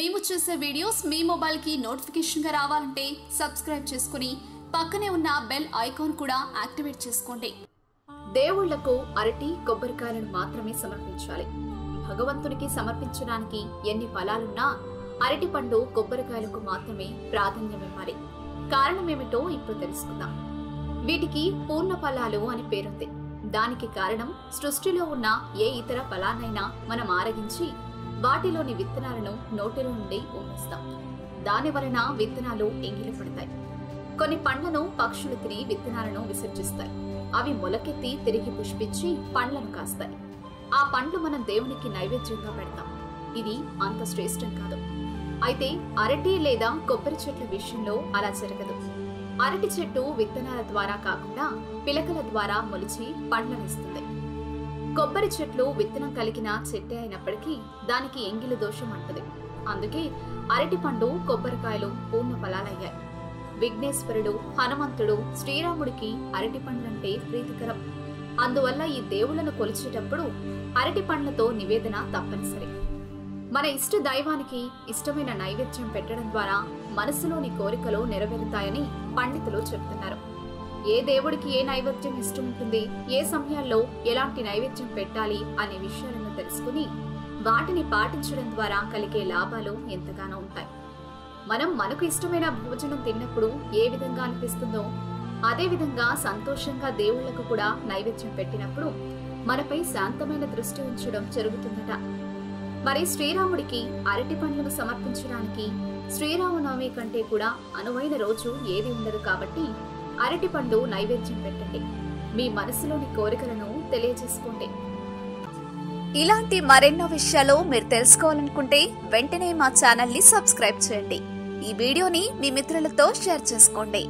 మేము చేసే వీడియోస్ మీ మొబైల్కి నోటిఫికేషన్గా రావాలంటే సబ్స్క్రైబ్ చేసుకుని పక్కనే ఉన్న బెల్ ఐకాన్ కూడా యాక్టివేట్ చేసుకోండి. దేవుళ్ళకు అరటి కొబ్బరికాయలను మాత్రమే సమర్పించాలి. భగవంతునికి సమర్పించడానికి ఎన్ని ఫలాలున్నా అరటి పండు కొబ్బరికాయలకు మాత్రమే ప్రాధాన్యమివ్వాలి కారణమేమిటో ఇప్పుడు తెలుసుకుందాం. వీటికి పూర్ణ ఫలాలు అని పేరుంది. దానికి కారణం సృష్టిలో ఉన్న ఏ ఇతర ఫలాన్నైనా మనం ఆరగించి వాటిలోని విత్తనాలను నోటిలో నుండి ఊహిస్తాం దాని వలన విత్తనాలు ఎంగిలి పడతాయి. కొన్ని పండ్లను పక్షులు తిని విత్తనాలను విసర్జిస్తాయి. అవి మొలకెత్తి తిరిగి పుష్పించి పండ్లను కాస్తాయి. ఆ పండ్లు మనం దేవునికి నైవేద్యంగా పెడతాం. ఇది అంత శ్రేష్టం కాదు. అయితే అరటి లేదా కొబ్బరి చెట్ల విషయంలో అలా జరగదు. అరటి చెట్టు విత్తనాల ద్వారా కాకుండా పిలకల ద్వారా మొలిచి పండ్లనిస్తుంది కొబ్బరి చెట్లు విత్తనం కలిగిన చెట్టే అయినప్పటికీ దానికి ఎంగిలి దోషం అంటది. అందుకే అరటి పండు కొబ్బరికాయలు పూర్ణ ఫలాలయ్యాయి. విఘ్నేశ్వరుడు హనుమంతుడు శ్రీరాముడికి అరటి పండ్లంటే ప్రీతికరం. అందువల్ల ఈ దేవుళ్ళను కొలిచేటప్పుడు అరటి పండ్లతో నివేదన తప్పనిసరి. మన ఇష్ట దైవానికి ఇష్టమైన నైవేద్యం పెట్టడం ద్వారా మనసులోని కోరికలు నెరవేరుతాయని పండితులు చెబుతున్నారు ఏ దేవుడికి ఏ నైవేద్యం ఇష్టం ఉంటుంది ఏ సమయాల్లో ఎలాంటి నైవేద్యం పెట్టాలి అనే విషయాలను తెలుసుకుని వాటిని పాటించడం ద్వారా కలిగే లాభాలు ఎంతగానో ఉంటాయి. మనం మనకు ఇష్టమైన భోజనం తిన్నప్పుడు ఏ విధంగా అనిపిస్తుందో అదే విధంగా సంతోషంగా దేవుళ్ళకు కూడా నైవేద్యం పెట్టినప్పుడు మనపై శాంతమైన దృష్టి ఉంచడం జరుగుతుందట. మరి శ్రీరాముడికి అరటి పండ్లను సమర్పించడానికి శ్రీరామనవమి కంటే కూడా అనువైన రోజు ఏది ఉండదు కాబట్టి అరటిపండు నైవేద్యం పెట్టండి. మీ మనసులోని కోరికలను తెలియజేసుకోండి. ఇలాంటి మరెన్నో విషయాలు మీరు తెలుసుకోవాలనుకుంటే వెంటనే మా ఛానల్ని సబ్స్క్రైబ్ చేయండి. ఈ వీడియోని మీ మిత్రులతో షేర్ చేసుకోండి.